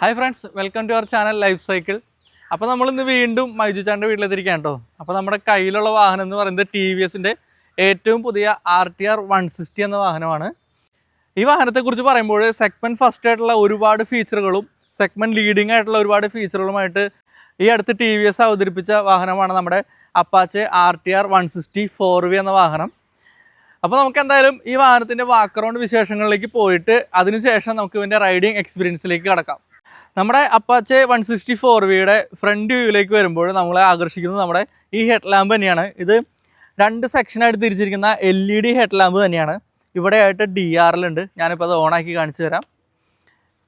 Hi friends welcome to our channel life cycle അപ്പോൾ നമ്മൾ ഇന്ന് വീണ്ടും മൈജു ചാന്റെ വീട്ടിലെത്തിരിക്കുകയാണ് കേട്ടോ അപ്പോൾ നമ്മുടെ കയ്യിലുള്ള വാഹനം എന്ന് പറയുന്നത് ടി വി എസിന്റെ ഏറ്റവും പുതിയ R T R one sixty എന്ന വാഹനമാണ്. ഈ വാഹനത്തെക്കുറിച്ച് പറയുമ്പോൾ സെഗ്മെന്റ് ഫസ്റ്റ് ആയിട്ടുള്ള ഒരുപാട് ഫീച്ചറുകളും സെഗ്മെന്റ് ലീഡിംഗ് ആയിട്ടുള്ള ഒരുപാട് ഫീച്ചറുകളുമായിട്ട് ഈ അടുത്ത് ടി വി എസ് അവതരിപ്പിച്ച വാഹനമാണ് നമ്മുടെ Apache R T R one sixty four V എന്ന വാഹനം. അപ്പോൾ നമുക്ക് എന്തായാലും ഈ വാഹനത്തിന്റെ ബാക്ക്ഗ്രൗണ്ട് വിശേഷങ്ങളിലേക്ക് പോയിട്ട് അതിനുശേഷം നമുക്ക് ഇതിന്റെ റൈഡിങ് എക്സ്പീരിയൻസിലേക്ക് കടക്കാം. നമ്മുടെ അപ്പാച്ചെ വൺ സിക്സ്റ്റി ഫോർ വിയുടെ ഫ്രണ്ട് വ്യൂവിലേക്ക് വരുമ്പോൾ നമ്മളെ ആകർഷിക്കുന്നത് നമ്മുടെ ഈ ഹെഡ് ലാമ്പ് തന്നെയാണ്. ഇത് രണ്ട് സെക്ഷനായിട്ട് തിരിച്ചിരിക്കുന്ന L E D head lamp തന്നെയാണ് ഇവിടെയായിട്ട് ഡി ആറിലുണ്ട് ഞാനിപ്പോൾ അത് ഓണാക്കി കാണിച്ചു തരാം.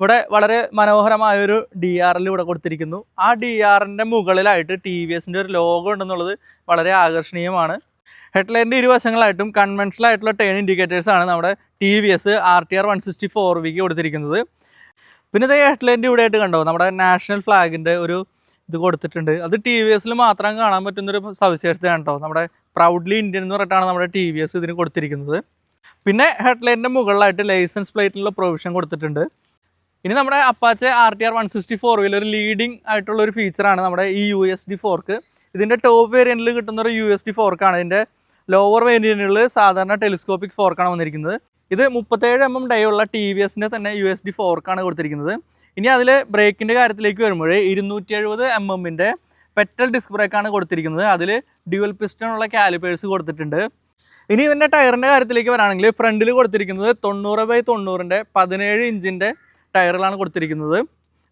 ഇവിടെ വളരെ മനോഹരമായൊരു ഡി ആറിൽ ഇവിടെ കൊടുത്തിരിക്കുന്നു. ആ ഡി ആറിന്റെ മുകളിലായിട്ട് ടി വി എസിന്റെ ഒരു ലോഗോ ഉണ്ടെന്നുള്ളത് വളരെ ആകർഷണീയമാണ്. ഹെഡ്ലൈന്റെ ഇരുവശങ്ങളായിട്ടും കൺവെൻഷണൽ ആയിട്ടുള്ള ടേൺ ഇൻഡിക്കേറ്റേഴ്സാണ് നമ്മുടെ T V S R T R one sixty four വിക്ക് കൊടുത്തിരിക്കുന്നത്. പിന്നെ ഇതേ ഹെഡ്ലൈന്റെ ഇവിടെ ആയിട്ട് കണ്ടോ? നമ്മുടെ നാഷണൽ ഫ്ലാഗിന്റെ ഒരു ഇത് കൊടുത്തിട്ടുണ്ട്. അത് ടി വി എസിൽ മാത്രം കാണാൻ പറ്റുന്നൊരു സവിശേഷതയാണ് കേട്ടോ. നമ്മുടെ പ്രൗഡ്ലി ഇന്ത്യൻ എന്ന് പറഞ്ഞിട്ടാണ് നമ്മുടെ ടി വി എസ് ഇതിന് കൊടുത്തിരിക്കുന്നത്. പിന്നെ ഹെഡ്ലൈന്റെ മുകളിലായിട്ട് ലൈസൻസ് പ്ലേറ്റിനുള്ള പ്രൊവിഷൻ കൊടുത്തിട്ടുണ്ട്. ഇനി നമ്മുടെ Apache R T R one sixty four ഒരു ലീഡിംഗ് ആയിട്ടുള്ള ഒരു ഫീച്ചറാണ് നമ്മുടെ ഈ യു എസ് ഡി ഫോർക്ക് ഇതിന്റെ ടോപ്പ് വേരിയന്റിൽ കിട്ടുന്ന ഒരു യു എസ് ഡി ഫോർക്കാണ് ഇതിന്റെ ലോവർ വേരിയന്റിൽ സാധാരണ ടെലിസ്കോപ്പിക് ഫോർക്കാണ് വന്നിരിക്കുന്നത്. ഇത് മുപ്പത്തേഴ് എം എം ഡേ ഉള്ള ടി വി എസിന്റെ തന്നെ യു എസ് ഡി ഫോർക്കാണ് കൊടുത്തിരിക്കുന്നത്. ഇനി അതിൽ ബ്രേക്കിന്റെ കാര്യത്തിലേക്ക് വരുമ്പോൾ ഇരുന്നൂറ്റി എഴുപത് എം എമ്മിന്റെ പെറ്റൽ ഡിസ്ക് ബ്രേക്കാണ് കൊടുത്തിരിക്കുന്നത്. അതിൽ ഡ്യുവൽ പിസ്റ്റണുള്ള കാലിപ്പേഴ്സ് കൊടുത്തിട്ടുണ്ട്. ഇനി ഇതിന്റെ ടയറിന്റെ കാര്യത്തിലേക്ക് വരാണെങ്കിൽ ഫ്രണ്ടിൽ കൊടുത്തിരിക്കുന്നത് തൊണ്ണൂറ് ബൈ തൊണ്ണൂറിന്റെ പതിനേഴ് ഇഞ്ചിന്റെ ടയറുകളാണ് കൊടുത്തിരിക്കുന്നത്.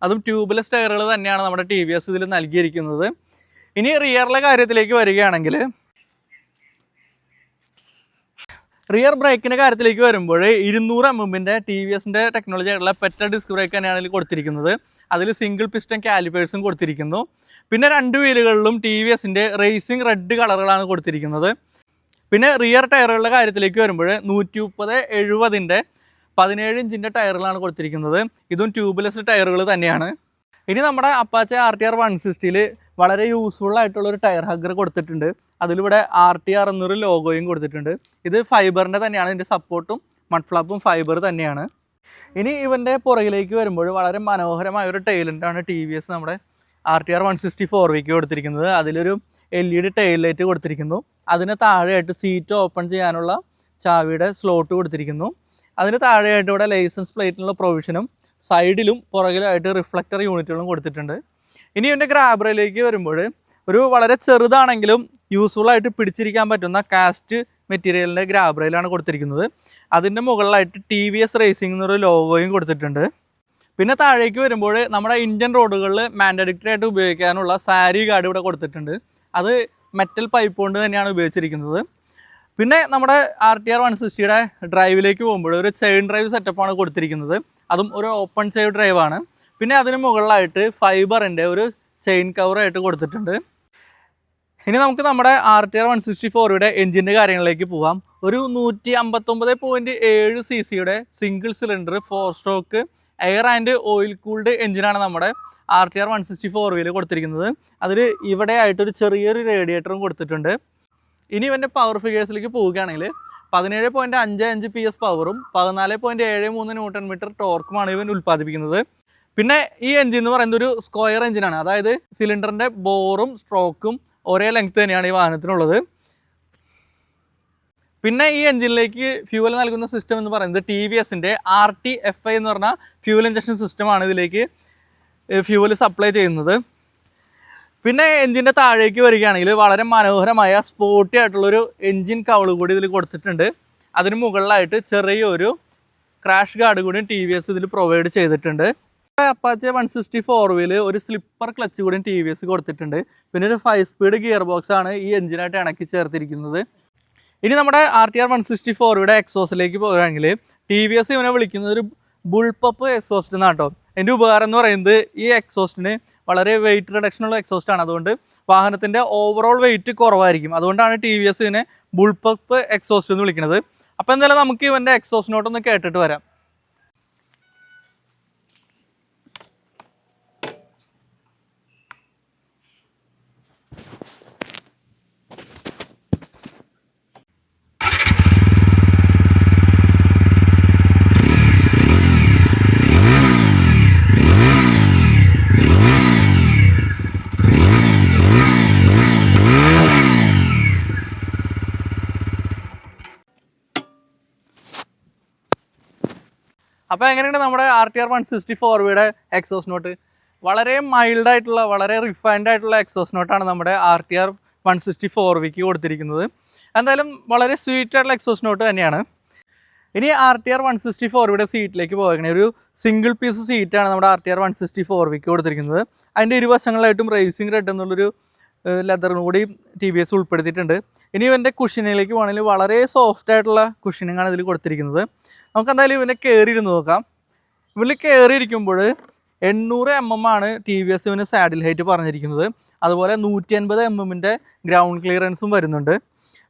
അതും ട്യൂബ്ലെസ് ടയറുകൾ തന്നെയാണ് നമ്മുടെ ടി വി എസ് ഇതിൽ നൽകിയിരിക്കുന്നത്. ഇനി റിയറിലെ കാര്യത്തിലേക്ക് വരികയാണെങ്കിൽ റിയർ ബ്രേക്കിന്റെ കാര്യത്തിലേക്ക് വരുമ്പോൾ ഇരുന്നൂറ് എം എമ്മിന്റെ ടി വി എസിന്റെ ടെക്നോളജി ആയിട്ടുള്ള പെറ്റ ഡിസ്ക് ബ്രേക്ക് തന്നെയാണ് ഇതിൽ കൊടുത്തിരിക്കുന്നത്. അതിൽ സിംഗിൾ പിസ്റ്റൺ കാലിപ്പേഴ്സും കൊടുത്തിരിക്കുന്നു. പിന്നെ രണ്ട് വീലുകളിലും ടി വി എസിന്റെ റേസിംഗ് റെഡ് കളറുകളാണ് കൊടുത്തിരിക്കുന്നത്. പിന്നെ റിയർ ടയറുകളുടെ കാര്യത്തിലേക്ക് വരുമ്പോൾ നൂറ്റി മുപ്പത് എഴുപതിന്റെ പതിനേഴ് ഇഞ്ചിന്റെ ടയറുകളാണ് കൊടുത്തിരിക്കുന്നത്. ഇതും ട്യൂബ്ലെസ് ടയറുകൾ തന്നെയാണ്. ഇനി നമ്മുടെ Apache R T R one സിക്സ്റ്റിയിൽ വളരെ യൂസ്ഫുൾ ആയിട്ടുള്ള ഒരു ടയർ ഹഗ്ഗർ കൊടുത്തിട്ടുണ്ട്. അതിലിവിടെ ആർ ടി എന്നൊരു ലോഗോയും കൊടുത്തിട്ടുണ്ട്. ഇത് ഫൈബറിന്റെ തന്നെയാണ് ഇതിന്റെ സപ്പോർട്ടും മഡ് ഫ്ലാപ്പും ഫൈബർ തന്നെയാണ്. ഇനി ഇവന്റെ പുറകിലേക്ക് വരുമ്പോൾ വളരെ മനോഹരമായ ഒരു ടൈലന്റാണ് ടി വി എസ് നമ്മുടെ R T R one sixty four വിക്ക് കൊടുത്തിരിക്കുന്നത്. അതിലൊരു L E D tail light കൊടുത്തിരിക്കുന്നു. അതിന് താഴെയായിട്ട് സീറ്റ് ഓപ്പൺ ചെയ്യാനുള്ള ചാവിയുടെ സ്ലോട്ട് കൊടുത്തിരിക്കുന്നു. അതിന് താഴെയായിട്ട് ഇവിടെ ലൈസൻസ് പ്ലേറ്റിനുള്ള പ്രൊവിഷനും സൈഡിലും പുറകിലായിട്ട് റിഫ്ലക്ടർ യൂണിറ്റുകളും കൊടുത്തിട്ടുണ്ട്. ഇനി ഇതിന്റെ ഗ്രാബറയിലേക്ക് വരുമ്പോൾ ഒരു വളരെ ചെറുതാണെങ്കിലും യൂസ്ഫുൾ ആയിട്ട് പിടിച്ചിരിക്കാൻ പറ്റുന്ന കാസ്റ്റ് മെറ്റീരിയലിന്റെ ഗ്രാബറയിലാണ് കൊടുത്തിരിക്കുന്നത്. അതിന്റെ മുകളിലായിട്ട് ടി വി എസ് റേസിംഗ് എന്നൊരു ലോഗോയും കൊടുത്തിട്ടുണ്ട്. പിന്നെ താഴേക്ക് വരുമ്പോൾ നമ്മുടെ ഇന്ത്യൻ റോഡുകളിൽ മാൻഡഡിക്റ്റഡ് ആയിട്ട് ഉപയോഗിക്കാനുള്ള സാരി ഗാർഡ് ഇവിടെ കൊടുത്തിട്ടുണ്ട്. അത് മെറ്റൽ പൈപ്പ് കൊണ്ട് തന്നെയാണ് ഉപയോഗിച്ചിരിക്കുന്നത്. പിന്നെ നമ്മുടെ ആർ ടി ആർ വൺ സിക്സ്റ്റിയുടെ ഡ്രൈവിലേക്ക് പോകുമ്പോൾ ഒരു ചെയിൻ ഡ്രൈവ് സെറ്റപ്പാണ് കൊടുത്തിരിക്കുന്നത്. അതും ഒരു ഓപ്പൺ ചെയിൻ ഡ്രൈവാണ് പിന്നെ അതിന് മുകളിലായിട്ട് ഫൈബറിന്റെ ഒരു ചെയിൻ കവറായിട്ട് കൊടുത്തിട്ടുണ്ട്. ഇനി നമുക്ക് നമ്മുടെ R T R one sixty ഫോറിയുടെ എഞ്ചിന്റെ കാര്യങ്ങളിലേക്ക് പോകാം ഒരു നൂറ്റി അമ്പത്തൊമ്പത് പോയിന്റ് ഏഴ് സി സിയുടെ single cylinder four stroke air and oil cooled എഞ്ചിനാണ് നമ്മുടെ R T R one sixty four wheel കൊടുത്തിരിക്കുന്നത്. അതിൽ ഇവിടെ ആയിട്ടൊരു ചെറിയൊരു റേഡിയേറ്ററും കൊടുത്തിട്ടുണ്ട്. ഇനി ഇവന്റെ പവർ ഫിഗേഴ്സിലേക്ക് പോവുകയാണെങ്കിൽ പതിനേഴ് പോയിന്റ് അഞ്ച് അഞ്ച് പി എസ് പവറും പതിനാല് പോയിന്റ് ഏഴ് മൂന്ന് ന്യൂട്ടൺ മീറ്റർ ടോർക്കുമാണ് ഇവൻ ഉൽപ്പാദിപ്പിക്കുന്നത്. പിന്നെ ഈ എഞ്ചിൻ എന്ന് പറയുന്നത് ഒരു സ്ക്വയർ എഞ്ചിനാണ് അതായത് സിലിണ്ടറിന്റെ ബോറും സ്ട്രോക്കും ഒരേ ലെങ്ത് തന്നെയാണ് ഈ വാഹനത്തിനുള്ളത്. പിന്നെ ഈ എഞ്ചിനിലേക്ക് ഫ്യൂവൽ നൽകുന്ന സിസ്റ്റം എന്ന് പറയുന്നത് ടി വി എസിന്റെ ആർ ടി എഫ് ഐ എന്ന് പറഞ്ഞ ഫ്യൂവൽ ഇഞ്ചക്ഷൻ സിസ്റ്റമാണ് ഇതിലേക്ക് ഫ്യൂവൽ സപ്ലൈ ചെയ്യുന്നത്. പിന്നെ എഞ്ചിന്റെ താഴേക്ക് വരികയാണെങ്കിൽ വളരെ മനോഹരമായ സ്പോർട്ടി ആയിട്ടുള്ളൊരു എഞ്ചിൻ കവൾ കൂടി ഇതിൽ കൊടുത്തിട്ടുണ്ട്. അതിന് മുകളിലായിട്ട് ചെറിയൊരു ക്രാഷ് ഗാർഡ് കൂടി ടി വി എസ് ഇതിൽ പ്രൊവൈഡ് ചെയ്തിട്ടുണ്ട്. അപ്പാച്ചെ വൺ സിക്സ്റ്റി ഫോർ വീൽ ഒരു സ്ലിപ്പർ ക്ലച്ച് കൂടി ടി വി എസ് കൊടുത്തിട്ടുണ്ട്. പിന്നെ ഒരു ഫൈവ് സ്പീഡ് ഗിയർ ബോക്സ് ആണ് ഈ എഞ്ചിനായിട്ട് ഇണക്കി ചേർത്തിരിക്കുന്നത്. ഇനി നമ്മുടെ R T R one sixty ഫോറിയുടെ എക്സോസിലേക്ക് പോകുകയാണെങ്കിൽ ടി വി എസ് ഇവനെ വിളിക്കുന്നത് ഒരു ബുൾപ്പപ്പ് എക്സോസ്റ്റ് എന്നാണ് എന്റെ ഉപകാരം എന്ന് പറയുന്നത് ഈ എക്സോസ്റ്റിന് വളരെ വെയിറ്റ് റിഡക്ഷൻ ഉള്ള എക്സോസ്റ്റ് ആണ്. അതുകൊണ്ട് വാഹനത്തിന്റെ ഓവറോൾ വെയിറ്റ് കുറവായിരിക്കും. അതുകൊണ്ടാണ് ടി വി എസ് ഇതിനെ ബുൾപപ്പ് എക്സോസ്റ്റ് എന്ന് വിളിക്കുന്നത്. അപ്പോൾ എന്തായാലും നമുക്ക് ഇവന്റെ എക്സോസ്റ്റിനോട്ടൊന്ന് കേട്ടിട്ട് വരാം. അപ്പോൾ എങ്ങനെയാണ് നമ്മുടെ R T R one sixty ഫോർവിയുടെ exhaust note വളരെ മൈൽഡ് ആയിട്ടുള്ള വളരെ റിഫൈൻഡ് ആയിട്ടുള്ള എക്സോസ് നോട്ടാണ് നമ്മുടെ R T R one sixty four വിക്ക് കൊടുത്തിരിക്കുന്നത്. എന്തായാലും വളരെ സ്വീറ്റ് ആയിട്ടുള്ള എക്സോസ് നോട്ട് തന്നെയാണ്. ഇനി R T R one sixty ഫോർവിയുടെ സീറ്റിലേക്ക് പോകണേ ഒരു സിംഗിൾ പീസ് സീറ്റാണ് നമ്മുടെ R T R one sixty four വിക്ക് കൊടുത്തിരിക്കുന്നത്. അതിന്റെ ഇരുവശങ്ങളിലായിട്ടും റേസിംഗ് റെഡ് എന്നുള്ളൊരു ലെതറും കൂടി ടി വി എസ് ഉൾപ്പെടുത്തിയിട്ടുണ്ട്. ഇനി ഇവന്റെ കുഷനിലേക്ക് പോകണമെങ്കിൽ വളരെ സോഫ്റ്റ് ആയിട്ടുള്ള കുഷനിങ്ങാണ് ഇതിൽ കൊടുത്തിരിക്കുന്നത്. നമുക്ക് എന്തായാലും ഇവനെ കയറിയിരുന്ന് നോക്കാം. ഇവരിൽ കയറിയിരിക്കുമ്പോൾ എണ്ണൂറ് എം എം ആണ് ടി വി എസ് ഇവന് സാഡിൽ ഹൈറ്റ് പറഞ്ഞിരിക്കുന്നത്. അതുപോലെ നൂറ്റി അൻപത് എം എമ്മിന്റെ ഗ്രൗണ്ട് ക്ലിയറൻസും വരുന്നുണ്ട്.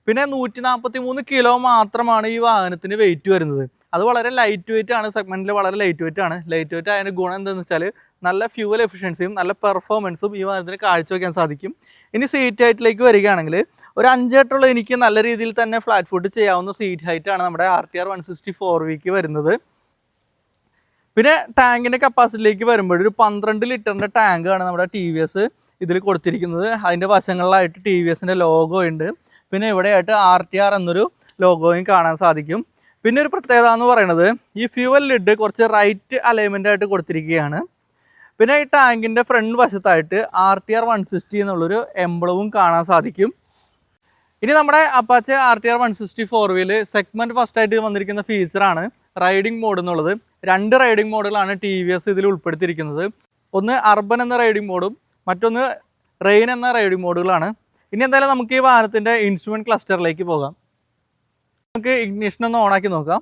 പിന്നെ നൂറ്റി നാൽപ്പത്തി മൂന്ന് കിലോ മാത്രമാണ് ഈ വാഹനത്തിന് വെയിറ്റ് വരുന്നത്. അത് വളരെ ലൈറ്റ് വെയിറ്റ് ആണ്. സെഗ്മെന്റിൽ വളരെ ലൈറ്റ് വെയിറ്റ് ആണ്. ലൈറ്റ് വെയിറ്റ് ആയതിന്റെ ഗുണം എന്താണെന്ന് വെച്ചാൽ നല്ല ഫ്യൂവൽ എഫിഷ്യൻസിയും നല്ല പെർഫോമൻസും ഈ വാഹനത്തിന് കാഴ്ചവെക്കാൻ സാധിക്കും. ഇനി സീറ്റ് ഹൈറ്റിലേക്ക് വരികയാണെങ്കിൽ ഒരു അഞ്ചെട്ടുള്ള എനിക്ക് നല്ല രീതിയിൽ തന്നെ ഫ്ലാറ്റ് ഫുഡ് ചെയ്യാവുന്ന സീറ്റ് ഹൈറ്റ് ആണ് നമ്മുടെ R T R one sixty four വിക്ക് വരുന്നത്. പിന്നെ ടാങ്കിന്റെ കപ്പാസിറ്റിയിലേക്ക് വരുമ്പോൾ ഒരു പന്ത്രണ്ട് ലിറ്ററിന്റെ ടാങ്കാണ് നമ്മുടെ ടി വി എസ് ഇതിൽ കൊടുത്തിരിക്കുന്നത്. അതിന്റെ വശങ്ങളിലായിട്ട് ടി വി എസിന്റെ ലോഗോ ഉണ്ട്. പിന്നെ ഇവിടെയായിട്ട് ആർ ടി ആർ എന്നൊരു ലോഗോയും കാണാൻ സാധിക്കും. പിന്നെ ഒരു പ്രത്യേകത എന്ന് പറയുന്നത് ഈ ഫ്യൂവൽ ലിഡ് കുറച്ച് റൈറ്റ് അലൈൻമെന്റ് ആയിട്ട് കൊടുത്തിരിക്കുകയാണ്. പിന്നെ ഈ ടാങ്കിന്റെ front വശത്തായിട്ട് R T R one sixty എന്നുള്ളൊരു എംബ്ലവും കാണാൻ സാധിക്കും. ഇനി നമ്മുടെ Apache R T R one sixty four wheel segment first ആയിട്ട് വന്നിരിക്കുന്ന ഫീച്ചറാണ് റൈഡിംഗ് മോഡ് എന്നുള്ളത്. രണ്ട് റൈഡിംഗ് മോഡുകളാണ് ടി വി എസ് ഇതിൽ ഉൾപ്പെടുത്തിയിരിക്കുന്നത്. ഒന്ന് അർബൻ എന്ന റൈഡിംഗ് മോഡും മറ്റൊന്ന് റെയിൻ എന്ന റൈഡിംഗ് മോഡുകളാണ് ഇനി എന്തായാലും നമുക്ക് ഈ വാഹനത്തിന്റെ ഇൻസ്ട്രുമെന്റ് ക്ലസ്റ്ററിലേക്ക് പോകാം. നമുക്ക് ഇഗ്നിഷൻ ഒന്ന് ഓണാക്കി നോക്കാം.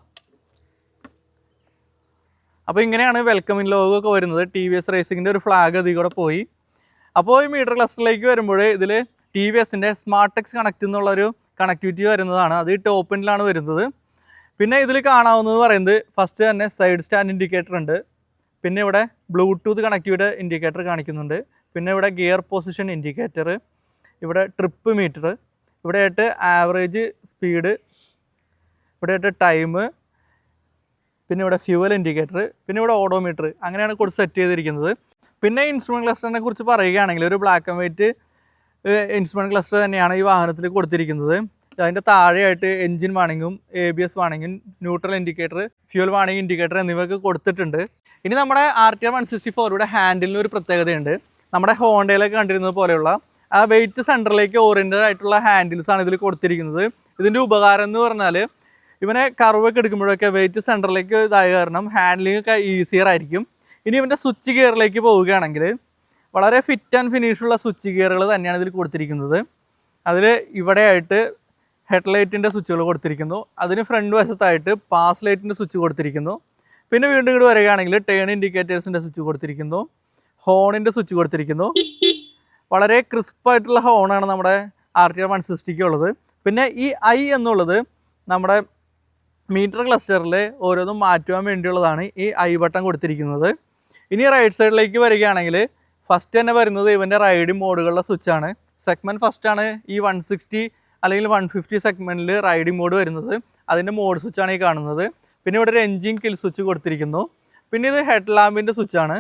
അപ്പോൾ ഇങ്ങനെയാണ് വെൽക്കം ഇൻ ലോഗോ ഒക്കെ വരുന്നത്. ടി വി എസ് റേസിങ്ങിന്റെ ഒരു ഫ്ലാഗ് അതിൽ കൂടെ പോയി. അപ്പോൾ ഈ മീറ്റർ ക്ലസ്റ്ററിലേക്ക് വരുമ്പോൾ ഇതിൽ ടി വി എസിന്റെ സ്മാർട്ട് ടെക്സ് കണക്റ്റ് എന്നുള്ളൊരു കണക്ടിവിറ്റി വരുന്നതാണ്. അത് ഈ ടോപ്പിനിലാണ് വരുന്നത്. പിന്നെ ഇതിൽ കാണാവുന്നത് പറയുന്നത് ഫസ്റ്റ് തന്നെ സൈഡ് സ്റ്റാൻഡ് ഇൻഡിക്കേറ്റർ ഉണ്ട്. പിന്നെ ഇവിടെ ബ്ലൂടൂത്ത് കണക്റ്റിവിറ്റി ഇൻഡിക്കേറ്റർ കാണിക്കുന്നുണ്ട്. പിന്നെ ഇവിടെ ഗിയർ പൊസിഷൻ ഇൻഡിക്കേറ്റർ ഇവിടെ ട്രിപ്പ് മീറ്റർ ഇവിടെയായിട്ട് ആവറേജ് സ്പീഡ് ഇവിടെയായിട്ട് ടൈം പിന്നെ ഇവിടെ ഫ്യൂവൽ ഇൻഡിക്കേറ്റർ പിന്നെ ഇവിടെ ഓഡോമീറ്റർ അങ്ങനെയാണ് കൊടുത്ത് സെറ്റ് ചെയ്തിരിക്കുന്നത്. പിന്നെ ഇൻസ്ട്രുമെന്റ് ക്ലസ്റ്ററിനെ കുറിച്ച് പറയുകയാണെങ്കിൽ ഒരു black and white instrument cluster തന്നെയാണ് ഈ വാഹനത്തിൽ കൊടുത്തിരിക്കുന്നത്. അതിന്റെ താഴെയായിട്ട് എൻജിൻ വാണിങ്ങും A B S വാണിങ്ങും neutral indicator fuel warning indicator എന്നിവയൊക്കെ കൊടുത്തിട്ടുണ്ട്. ഇനി നമ്മുടെ R T R one sixty ഫോറിയുടെ ഹാൻഡിലിന് ഒരു പ്രത്യേകതയുണ്ട്. നമ്മുടെ ഹോണ്ടയിലൊക്കെ കണ്ടിരുന്നത് പോലെയുള്ള ആ വെയിറ്റ് സെന്ററിലേക്ക് ഓറിയന്റഡ് ആയിട്ടുള്ള ഹാൻഡിൽസാണ് ഇതിൽ കൊടുത്തിരിക്കുന്നത്. ഇതിന്റെ ഉപകാരം എന്ന് പറഞ്ഞാൽ ഇവനെ കർവൊക്കെ എടുക്കുമ്പോഴൊക്കെ വെയിറ്റ് സെന്ററിലേക്ക് ഇതായ കാരണം ഹാൻഡ്ലിംഗ് ഒക്കെ ഈസിയർ ആയിരിക്കും. ഇനി ഇവന്റെ സ്വിച്ച് ഗിയറിലേക്ക് പോവുകയാണെങ്കിൽ വളരെ ഫിറ്റ് ആൻഡ് ഫിനിഷുള്ള സ്വിച്ച് ഗിയറുകൾ തന്നെയാണ് ഇതിൽ കൊടുത്തിരിക്കുന്നത്. അതിൽ ഇവിടെയായിട്ട് ഹെഡ്ലൈറ്റിന്റെ സ്വിച്ചുകൾ കൊടുത്തിരിക്കുന്നു. അതിന് ഫ്രണ്ട് വശത്തായിട്ട് പാസ് ലൈറ്റിന്റെ സ്വിച്ച് കൊടുത്തിരിക്കുന്നു. പിന്നെ വീണ്ടും ഇങ്ങോട്ട് വരികയാണെങ്കിൽ ടേൺ ഇൻഡിക്കേറ്റേഴ്സിന്റെ സ്വിച്ച് കൊടുത്തിരിക്കുന്നു. ഹോണിന്റെ സ്വിച്ച് കൊടുത്തിരിക്കുന്നു. വളരെ ക്രിസ്പായിട്ടുള്ള ഹോണാണ് നമ്മുടെ ആർ ടി ആർ വൺ സിക്സ്റ്റിക്ക് ഉള്ളത്. പിന്നെ ഈ ഐ എന്നുള്ളത് നമ്മുടെ മീറ്റർ ക്ലസ്റ്ററിൽ ഓരോന്നും മാറ്റുവാൻ വേണ്ടിയുള്ളതാണ് ഈ ഐ ബട്ടൺ കൊടുത്തിരിക്കുന്നത്. ഇനി റൈറ്റ് സൈഡിലേക്ക് വരികയാണെങ്കിൽ ഫസ്റ്റ് തന്നെ വരുന്നത് ഇവന്റെ റൈഡിംഗ് മോഡുകളുടെ സ്വിച്ചാണ് സെഗ്മെന്റ് ആണ് ഈ വൺ സിക്സ്റ്റി അല്ലെങ്കിൽ വൺ ഫിഫ്റ്റി സെഗ്മെന്റിൽ റൈഡിംഗ് മോഡ് വരുന്നത്. അതിന്റെ മോഡ് സ്വിച്ചാണ് ഈ കാണുന്നത്. പിന്നെ ഇവിടെ ഒരു എൻജിൻ കിൽ സ്വിച്ച് കൊടുത്തിരിക്കുന്നു. പിന്നെ ഇത് ഹെഡ് ലാമ്പിന്റെ സ്വിച്ചാണ്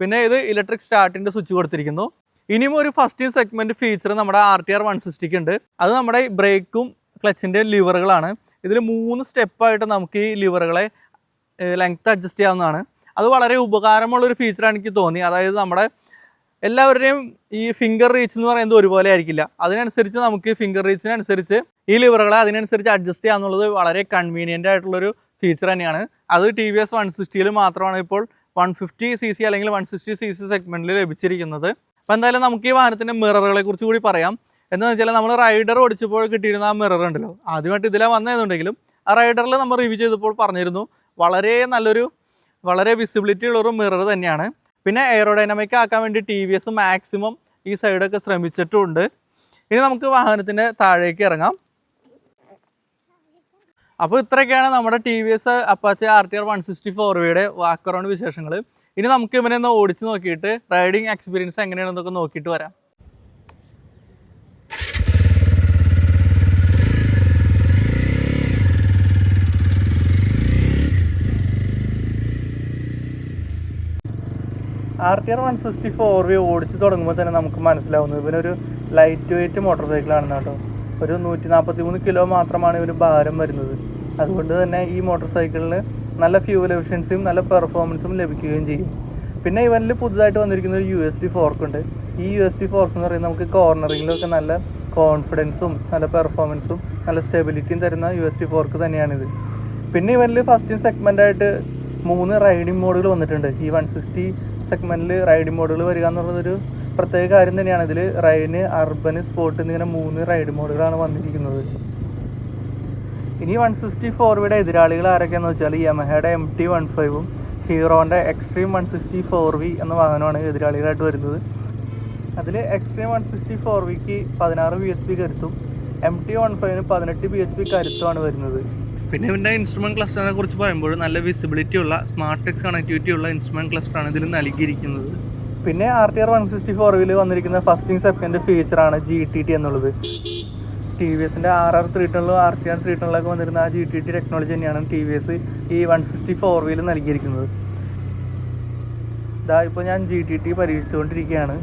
പിന്നെ ഇത് ഇലക്ട്രിക് സ്റ്റാർട്ടിന്റെ സ്വിച്ച് കൊടുത്തിരിക്കുന്നു. ഇനിയും ഒരു ഫസ്റ്റ് സെഗ്മെന്റ് ഫീച്ചർ നമ്മുടെ ആർ ടി ആർ വൺ സിക്സ്റ്റിക്ക് ഉണ്ട്. അത് നമ്മുടെ ബ്രേക്കും ക്ലച്ചിന്റെ ലിവറുകളാണ് ഇതിൽ മൂന്ന് സ്റ്റെപ്പായിട്ട് നമുക്ക് ഈ ലിവറുകളെ ലെങ്ത്ത് അഡ്ജസ്റ്റ് ചെയ്യാവുന്നതാണ്. അത് വളരെ ഉപകാരമുള്ളൊരു ഫീച്ചറാണ് എനിക്ക് തോന്നി. അതായത് നമ്മുടെ എല്ലാവരുടെയും ഈ ഫിംഗർ റീച്ച് എന്ന് പറയുന്നത് ഒരുപോലെ ആയിരിക്കില്ല. അതിനനുസരിച്ച് നമുക്ക് ഫിംഗർ റീച്ചിനനുസരിച്ച് ഈ ലിവറുകളെ അതിനനുസരിച്ച് അഡ്ജസ്റ്റ് ചെയ്യാന്നുള്ളത് വളരെ കൺവീനിയന്റ് ആയിട്ടുള്ളൊരു ഫീച്ചർ തന്നെയാണ്. അത് ടി വി എസ് വൺ സിക്സ്റ്റിയിൽ മാത്രമാണ് ഇപ്പോൾ വൺ ഫിഫ്റ്റി സി സി അല്ലെങ്കിൽ വൺ സിക്സ്റ്റി സി സി സെഗ്മെന്റിൽ ലഭിച്ചിരിക്കുന്നത്. അപ്പോൾ എന്തായാലും നമുക്ക് ഈ വാഹനത്തിന്റെ മിററുകളെ കുറിച്ച് കൂടി പറയാം. എന്താണെന്ന് വെച്ചാൽ നമ്മൾ റൈഡർ ഓടിച്ചപ്പോൾ കിട്ടിയിരുന്ന ആ മിറർ ഉണ്ടല്ലോ. ആദ്യമായിട്ട് ഇതിലെ വന്നതെന്നുണ്ടെങ്കിലും ആ റൈഡറിൽ നമ്മൾ റിവ്യൂ ചെയ്തപ്പോൾ പറഞ്ഞിരുന്നു വളരെ നല്ലൊരു വളരെ വിസിബിലിറ്റി ഉള്ളൊരു മിറർ തന്നെയാണ്. പിന്നെ എയറോഡൈനാമിക് ആക്കാൻ വേണ്ടി ടി വി എസ് മാക്സിമം ഈ സൈഡൊക്കെ ശ്രമിച്ചിട്ടുമുണ്ട് ഇനി നമുക്ക് വാഹനത്തിന്റെ താഴേക്ക് ഇറങ്ങാം. അപ്പോൾ ഇത്രയൊക്കെയാണ് നമ്മുടെ T V S Apache R T R one sixty four വിയുടെ വാക്ക് അറൗണ്ട് വിശേഷങ്ങൾ ഇനി നമുക്ക് ഇവനെ ഒന്ന് ഓടിച്ച് നോക്കിയിട്ട് റൈഡിങ് എക്സ്പീരിയൻസ് എങ്ങനെയാണെന്നൊക്കെ നോക്കിയിട്ട് വരാം. R T R one sixty four V ഓടിച്ച് തുടങ്ങുമ്പോൾ തന്നെ നമുക്ക് മനസ്സിലാവുന്നത് ഇവനൊരു ലൈറ്റ് വെയിറ്റ് മോട്ടോർ സൈക്കിളാണ് കേട്ടോ. ഒരു നൂറ്റി നാൽപ്പത്തി മൂന്ന് കിലോ മാത്രമാണ് ഇവന് ഭാരം വരുന്നത്. അതുകൊണ്ട് തന്നെ ഈ മോട്ടോർ സൈക്കിളിന് നല്ല ഫ്യൂവൽ എഫിഷ്യൻസിയും നല്ല പെർഫോമൻസും ലഭിക്കുകയും ചെയ്യും. പിന്നെ ഇവനിൽ പുതുതായിട്ട് വന്നിരിക്കുന്ന ഒരു യു എസ് ഡി ഫോർക്ക് ഉണ്ട്. ഈ യു എസ് ഡി ഫോർക്ക് എന്ന് പറയുന്നത് നമുക്ക് കോർണറിങ്ങിലൊക്കെ നല്ല കോൺഫിഡൻസും നല്ല പെർഫോമൻസും നല്ല സ്റ്റെബിലിറ്റിയും തരുന്ന യു എസ് ഡി ഫോർക്ക് തന്നെയാണിത്. പിന്നെ ഇവനിൽ ഫസ്റ്റ് സെഗ്മെന്റ് ആയിട്ട് മൂന്ന് റൈഡിംഗ് മോഡുകൾ വന്നിട്ടുണ്ട്. ഈ വൺ സിക്സ്റ്റി സെഗ്മെന്റിൽ റൈഡിംഗ് മോഡുകൾ വരിക എന്നുള്ളതൊരു പ്രത്യേക കാര്യം തന്നെയാണ്. ഇതിൽ റൈന് അർബൻ സ്പോർട്ട് എന്നിങ്ങനെ മൂന്ന് റൈഡ് മോഡുകളാണ് വന്നിരിക്കുന്നത്. ഇനി വൺ സിക്സ്റ്റി ഫോർവിയുടെ എതിരാളികൾ ആരൊക്കെയാണെന്ന് വെച്ചാൽ യമഹയുടെ എം ടി വൺ ഫൈവും ഹീറോന്റെ Xtreme one sixty four V എന്ന വാഹനമാണ് എതിരാളികളായിട്ട് വരുന്നത്. അതിൽ എക്സ്ട്രീം വൺ സിക്സ്റ്റി ഫോർ വിക്ക് പതിനാറ് ബി എസ് പി കരുത്തും എം ടി വൺ ഫൈവിന് പതിനെട്ട് ബി എസ് പി കരുത്തുമാണ് വരുന്നത്. പിന്നെ ഇതിന്റെ ഇൻസ്ട്രുമെന്റ് ക്ലസ്റ്ററിനെ കുറിച്ച് പറയുമ്പോൾ നല്ല വിസിബിലിറ്റി ഉള്ള സ്മാർട്ട് ടെക്സ് കണക്ടിവിറ്റി ഉള്ള ഇൻസ്ട്രുമെന്റ് ക്ലസ്റ്ററാണ് ഇതിൽ നൽകിയിരിക്കുന്നത്. പിന്നെ R T R one sixty ഫോറിൽ വന്നിരിക്കുന്ന ഫസ്റ്റിംഗ് സെക്കൻഡ് ഫീച്ചറാണ് ജി ടി ടി എന്നുള്ളത്. ടി വി എസിന്റെ ആർ ആർ ത്രീ ടണിലും ആർ ടി ആർ ത്രീ ടണിലൊക്കെ വന്നിരുന്ന ആ ജി ടി ടി ടെക്നോളജി തന്നെയാണ് ടി വി എസ് ഈ വൺ സിക്സ്റ്റി ഫോർ വീൽ നൽകിയിരിക്കുന്നത്. ഇതാ ഇപ്പോൾ ഞാൻ ജി ടി ടി പരീക്ഷിച്ചുകൊണ്ടിരിക്കുകയാണ്.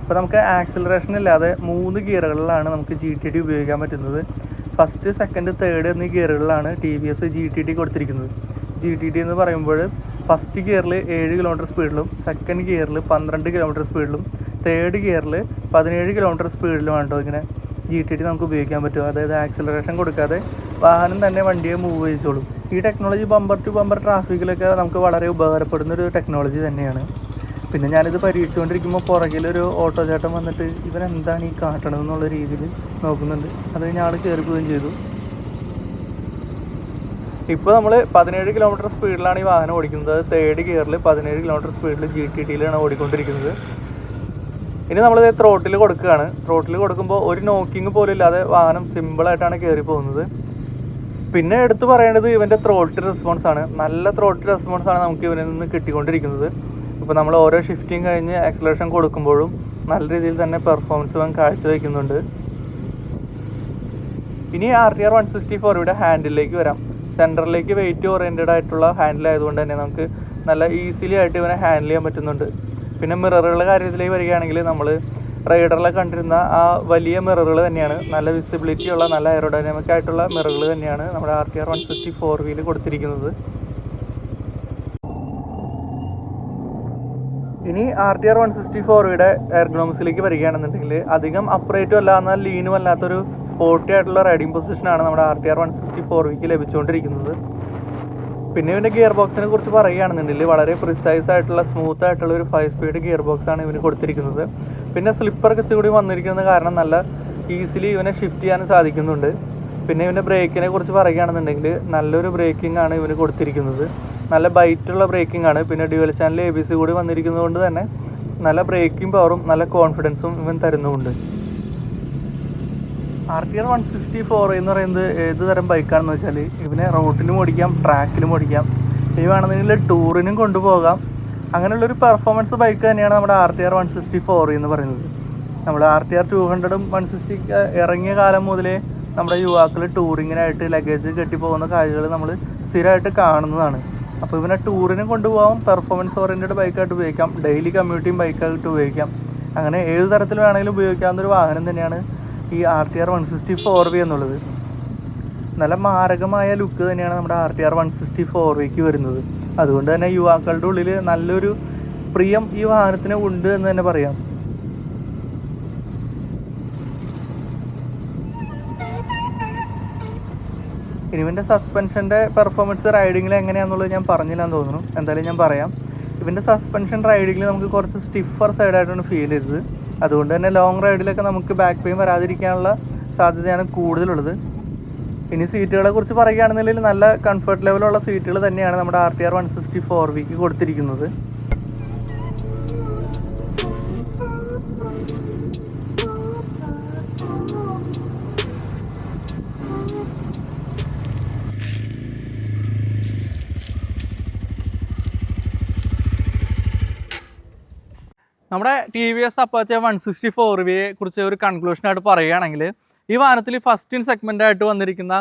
ഇപ്പോൾ നമുക്ക് ആക്സിലറേഷൻ ഇല്ലാതെ മൂന്ന് ഗിയറുകളിലാണ് നമുക്ക് ജി ടി ടി ഉപയോഗിക്കാൻ പറ്റുന്നത്. ഫസ്റ്റ് സെക്കൻഡ് തേർഡ് എന്നീ ഗിയറുകളിലാണ് T V S G T T കൊടുത്തിരിക്കുന്നത്. ജി ടി ടി എന്ന് പറയുമ്പോൾ ഫസ്റ്റ് ഗിയറിൽ ഏഴ് കിലോമീറ്റർ സ്പീഡിലും സെക്കൻഡ് ഗിയറിൽ പന്ത്രണ്ട് കിലോമീറ്റർ സ്പീഡിലും തേർഡ് ഗിയറിൽ പതിനേഴ് കിലോമീറ്റർ സ്പീഡിലും കേട്ടോ ഇങ്ങനെ ജി ടി ടി നമുക്ക് ഉപയോഗിക്കാൻ പറ്റും അതായത് ആക്സിലറേഷൻ കൊടുക്കാതെ വാഹനം തന്നെ വണ്ടിയെ മൂവ് ചെയ്തോളും. ഈ ടെക്നോളജി ബമ്പർ ടു ബമ്പർ ട്രാഫിക്കിലൊക്കെ നമുക്ക് വളരെ ഉപകാരപ്പെടുന്ന ഒരു ടെക്നോളജി തന്നെയാണ്. പിന്നെ ഞാനിത് പരീക്ഷിച്ചുകൊണ്ടിരിക്കുമ്പോൾ പുറകിലൊരു ഓട്ടോ ചേട്ടൻ വന്നിട്ട് ഇവൻ എന്താണ് ഈ കാട്ടണത് എന്നുള്ള രീതിയിൽ നോക്കുന്നുണ്ട്. അത് ഞാൻ ആൾ കയറി പോവുകയും ചെയ്തു. ഇപ്പോൾ നമ്മൾ പതിനേഴ് കിലോമീറ്റർ സ്പീഡിലാണ് ഈ വാഹനം ഓടിക്കുന്നത്. തേർഡ് ഗിയറിൽ പതിനേഴ് കിലോമീറ്റർ സ്പീഡിൽ ജി ടി ടിയിലാണ് ഓടിക്കൊണ്ടിരിക്കുന്നത്. ഇനി നമ്മളിത് ത്രോട്ടിൽ കൊടുക്കുകയാണ്. ത്രോട്ടിൽ കൊടുക്കുമ്പോൾ ഒരു നോക്കിങ് പോലും ഇല്ലാതെ വാഹനം സിമ്പിളായിട്ടാണ് കയറി പോകുന്നത്. പിന്നെ എടുത്തു പറയേണ്ടത് ഇവന്റെ ത്രോട്ട് റെസ്പോൺസ് ആണ്. നല്ല ത്രോട്ട് റെസ്പോൺസ് ആണ് നമുക്ക് ഇവനിൽ നിന്ന് കിട്ടിക്കൊണ്ടിരിക്കുന്നത്. ഇപ്പോൾ നമ്മൾ ഓരോ ഷിഫ്റ്റിങ് കഴിഞ്ഞ് ആക്സലേഷൻ കൊടുക്കുമ്പോഴും നല്ല രീതിയിൽ തന്നെ പെർഫോമൻസ് അവൻ കാഴ്ചവെക്കുന്നുണ്ട്. ഇനി R T R one sixty ഫോറിയുടെ ഹാൻഡിലേക്ക് വരാം. സെന്ററിലേക്ക് വെയിറ്റ് ഓറിയന്റഡ് ആയിട്ടുള്ള ഹാൻഡിൽ ആയതുകൊണ്ട് തന്നെ നമുക്ക് നല്ല ഈസിലി ആയിട്ട് ഇവനെ ഹാൻഡിൽ ചെയ്യാൻ പറ്റുന്നുണ്ട്. പിന്നെ മിററുകളുടെ കാര്യത്തിലേക്ക് വരികയാണെങ്കിൽ നമ്മൾ റൈഡറിലെ കണ്ടിരുന്ന ആ വലിയ മിററുകൾ തന്നെയാണ്. നല്ല വിസിബിലിറ്റി ഉള്ള നല്ല എയറോഡൈനാമിക് ആയിട്ടുള്ള മിററുകൾ തന്നെയാണ് നമ്മുടെ R T R one sixty four wheel കൊടുത്തിരിക്കുന്നത്. ഇനി R T R one sixty ഫോറിയുടെ എയർഗ്നോമിക്സിലേക്ക് വരികയാണെന്നുണ്ടെങ്കിൽ അധികം അപ്രേറ്റും അല്ല എന്നാൽ ലീനും അല്ലാത്തൊരു സ്പോർട്ടി ആയിട്ടുള്ള റൈഡിംഗ് പൊസിഷനാണ് നമ്മുടെ R T R one sixty four വിക്ക് ലഭിച്ചുകൊണ്ടിരിക്കുന്നത്. പിന്നെ ഇവന്റെ ഗിയർ ബോക്സിനെ കുറിച്ച് പറയുകയാണെന്നുണ്ടെങ്കിൽ വളരെ പ്രിസൈസ് ആയിട്ടുള്ള സ്മൂത്ത് ആയിട്ടുള്ള ഒരു ഫൈവ് സ്പീഡ് ഗിയർ ബോക്സ് ആണ് ഇവന് കൊടുത്തിരിക്കുന്നത്. പിന്നെ സ്ലിപ്പർ കച്ചുകൂടി വന്നിരിക്കുന്നത് കാരണം നല്ല ഈസിലി ഇവനെ ഷിഫ്റ്റ് ചെയ്യാൻ സാധിക്കുന്നുണ്ട്. പിന്നെ ഇവന്റെ ബ്രേക്കിനെ കുറിച്ച് പറയുകയാണെന്നുണ്ടെങ്കിൽ നല്ലൊരു ബ്രേക്കിംഗ് ആണ് ഇവന് കൊടുത്തിരിക്കുന്നത്. നല്ല ബൈറ്റുള്ള ബ്രേക്കിംഗ് ആണ്. പിന്നെ dual channel A B C കൂടി വന്നിരിക്കുന്നതുകൊണ്ട് തന്നെ നല്ല ബ്രേക്കിംഗ് പവറും നല്ല കോൺഫിഡൻസും ഇവൻ തരുന്നുമുണ്ട്. R T R one sixty four എന്ന് പറയുന്നത് ഏത് തരം ബൈക്കാണെന്ന് വെച്ചാൽ ഇവനെ റോട്ടിലും ഓടിക്കാം ട്രാക്കിലും ഓടിക്കാം. ഇവ വേണമെന്നുണ്ടെങ്കിൽ ടൂറിനും കൊണ്ടുപോകാം. അങ്ങനെയുള്ളൊരു പെർഫോമൻസ് ബൈക്ക് തന്നെയാണ് നമ്മുടെ R T R one sixty four എന്ന് പറയുന്നത്. നമ്മൾ ആർ ടി ആർ ടു ഹൺഡ്രഡും വൺ സിക്സ്റ്റി ഇറങ്ങിയ കാലം മുതലേ നമ്മുടെ യുവാക്കൾ ടൂറിങ്ങിനായിട്ട് ലഗേജ് കെട്ടി പോകുന്ന കാഴ്ചകൾ നമ്മൾ സ്ഥിരമായിട്ട് കാണുന്നതാണ്. അപ്പോൾ ഇവനെ ടൂറിനും കൊണ്ടുപോകാം പെർഫോമൻസ് ഓറിയന്റഡ് ബൈക്കായിട്ട് ഉപയോഗിക്കാം ഡെയിലി കമ്മ്യൂട്ടിങ് ബൈക്കായിട്ട് ഉപയോഗിക്കാം. അങ്ങനെ ഏത് തരത്തിൽ വേണമെങ്കിലും ഉപയോഗിക്കാവുന്ന ഒരു വാഹനം തന്നെയാണ് ഈ R T R one sixty four V എന്നുള്ളത്. നല്ല മാരകമായ ലുക്ക് തന്നെയാണ് നമ്മുടെ R T R one sixty four വിക്ക് വരുന്നത്. അതുകൊണ്ട് തന്നെ യുവാക്കളുടെ ഉള്ളിൽ നല്ലൊരു പ്രിയം ഈ വാഹനത്തിന് ഉണ്ട് എന്ന് തന്നെ പറയാം ഇനി ഇവന്റെ സസ്പെൻഷന്റെ പെർഫോമൻസ് റൈഡിങ്ങിൽ എങ്ങനെയാണെന്നുള്ളത് ഞാൻ പറഞ്ഞില്ലാന്ന് തോന്നുന്നു. എന്തായാലും ഞാൻ പറയാം. ഇവന്റെ സസ്പെൻഷൻ റൈഡിങ്ങിൽ നമുക്ക് കുറച്ച് സ്റ്റിഫർ സൈഡായിട്ടാണ് ഫീൽ ചെയ്തത്. അതുകൊണ്ട് തന്നെ ലോങ് റൈഡിലൊക്കെ നമുക്ക് ബാക്ക് പെയിൻ വരാതിരിക്കാനുള്ള സാധ്യതയാണ് കൂടുതലുള്ളത്. ഇനി സീറ്റുകളെ കുറിച്ച് പറയുകയാണെന്നുണ്ടെങ്കിൽ നല്ല കംഫർട്ട് ലെവലുള്ള സീറ്റുകൾ തന്നെയാണ് നമ്മുടെ R T R one sixty four വിക്ക് കൊടുത്തിരിക്കുന്നത്. നമ്മുടെ T V S Apache one sixty four വിയെ കുറിച്ച് ഒരു കൺക്ലൂഷനായിട്ട് പറയുകയാണെങ്കിൽ ഈ വാഹനത്തിൽ ഫസ്റ്റ് ഇൻ സെഗ്മെന്റ് ആയിട്ട് വന്നിരിക്കുന്ന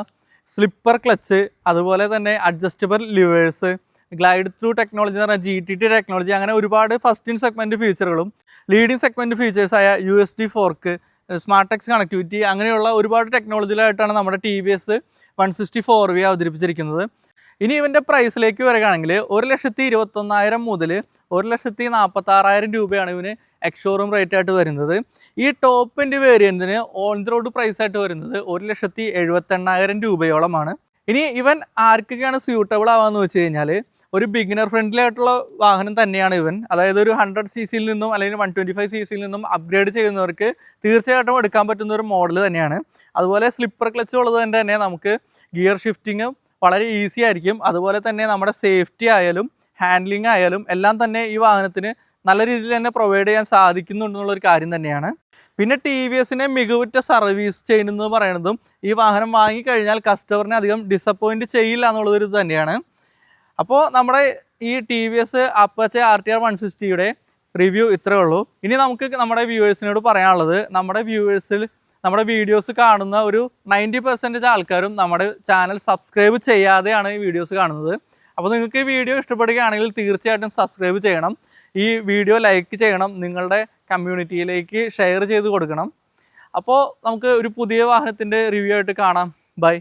സ്ലിപ്പർ ക്ലച്ച് അതുപോലെ തന്നെ adjustable levers glide through technology എന്ന് പറഞ്ഞാൽ ജി ടി ടി ടെക്നോളജി അങ്ങനെ ഒരുപാട് ഫസ്റ്റ് ഇൻ സെഗ്മെന്റ് ഫീച്ചറുകളും leading segment ഫീച്ചേഴ്സായ U S D fork smart X connectivity അങ്ങനെയുള്ള ഒരുപാട് ടെക്നോളജിയിലായിട്ടാണ് നമ്മുടെ T V S one sixty four V അവതരിപ്പിച്ചിരിക്കുന്നത്. ഇനി ഇവന്റെ പ്രൈസിലേക്ക് വരികയാണെങ്കിൽ ഒരു ലക്ഷത്തി ഇരുപത്തൊന്നായിരം മുതൽ ഒരു ലക്ഷത്തി നാൽപ്പത്താറായിരം രൂപയാണ് ഇവന് എക്സ്ഷോറൂം റേറ്റ് ആയിട്ട് വരുന്നത്. ഈ ടോപ്പിന്റെ വേരിയന്റിന് ഓൺ ദി റോഡ് പ്രൈസ് ആയിട്ട് വരുന്നത് ഒരു ലക്ഷത്തി എഴുപത്തെണ്ണായിരം രൂപയോളമാണ്. ഇനി ഇവൻ ആർക്കൊക്കെയാണ് സ്യൂട്ടബിൾ ആവാന്ന് വെച്ച് കഴിഞ്ഞാൽ ഒരു ബിഗിനർ ഫ്രണ്ട്ലി ആയിട്ടുള്ള വാഹനം തന്നെയാണ് ഇവൻ. അതായത് ഒരു ഹൺഡ്രഡ് സി സിയിൽ നിന്നും അല്ലെങ്കിൽ വൺ ട്വന്റി ഫൈവ് സി സിയിൽ നിന്നും അപ്ഗ്രേഡ് ചെയ്യുന്നവർക്ക് തീർച്ചയായിട്ടും എടുക്കാൻ പറ്റുന്ന ഒരു മോഡൽ തന്നെയാണ്. അതുപോലെ സ്ലിപ്പർ ക്ലച്ച് ഉള്ളത് തന്നെ നമുക്ക് ഗിയർ ഷിഫ്റ്റിങ്ങും വളരെ ഈസി ആയിരിക്കും. അതുപോലെ തന്നെ നമ്മുടെ സേഫ്റ്റി ആയാലും ഹാൻഡ്ലിംഗ് ആയാലും എല്ലാം തന്നെ ഈ വാഹനത്തിന് നല്ല രീതിയിൽ തന്നെ പ്രൊവൈഡ് ചെയ്യാൻ സാധിക്കുന്നുണ്ടെന്നുള്ളൊരു കാര്യം തന്നെയാണ്. പിന്നെ ടി വി എസിനെ മികവുറ്റ സർവീസ് ചെയ്യുന്നത് പറയുന്നതും ഈ വാഹനം വാങ്ങിക്കഴിഞ്ഞാൽ കസ്റ്റമറിനെ അധികം ഡിസപ്പോയിന്റ് ചെയ്യില്ല എന്നുള്ളതൊരു ഇത് തന്നെയാണ്. അപ്പോൾ നമ്മുടെ ഈ T V S Apache R T R one സിക്സ്റ്റിയുടെ review ഇത്രയേ ഉള്ളൂ. ഇനി നമുക്ക് നമ്മുടെ വ്യൂവേഴ്സിനോട് പറയാനുള്ളത് നമ്മുടെ വ്യൂവേഴ്സിൽ നമ്മുടെ വീഡിയോസ് കാണുന്ന ഒരു നയന്റി പെർസെന്റേജ് ആൾക്കാരും നമ്മുടെ ചാനൽ സബ്സ്ക്രൈബ് ചെയ്യാതെയാണ് ഈ വീഡിയോസ് കാണുന്നത്. അപ്പോൾ നിങ്ങൾക്ക് ഈ വീഡിയോ ഇഷ്ടപ്പെടുകയാണെങ്കിൽ തീർച്ചയായിട്ടും സബ്സ്ക്രൈബ് ചെയ്യണം. ഈ വീഡിയോ ലൈക്ക് ചെയ്യണം. നിങ്ങളുടെ കമ്മ്യൂണിറ്റിയിലേക്ക് ഷെയർ ചെയ്ത് കൊടുക്കണം. അപ്പോൾ നമുക്ക് ഒരു പുതിയ വാഹനത്തിന്റെ റിവ്യൂ ആയിട്ട് കാണാം. ബൈ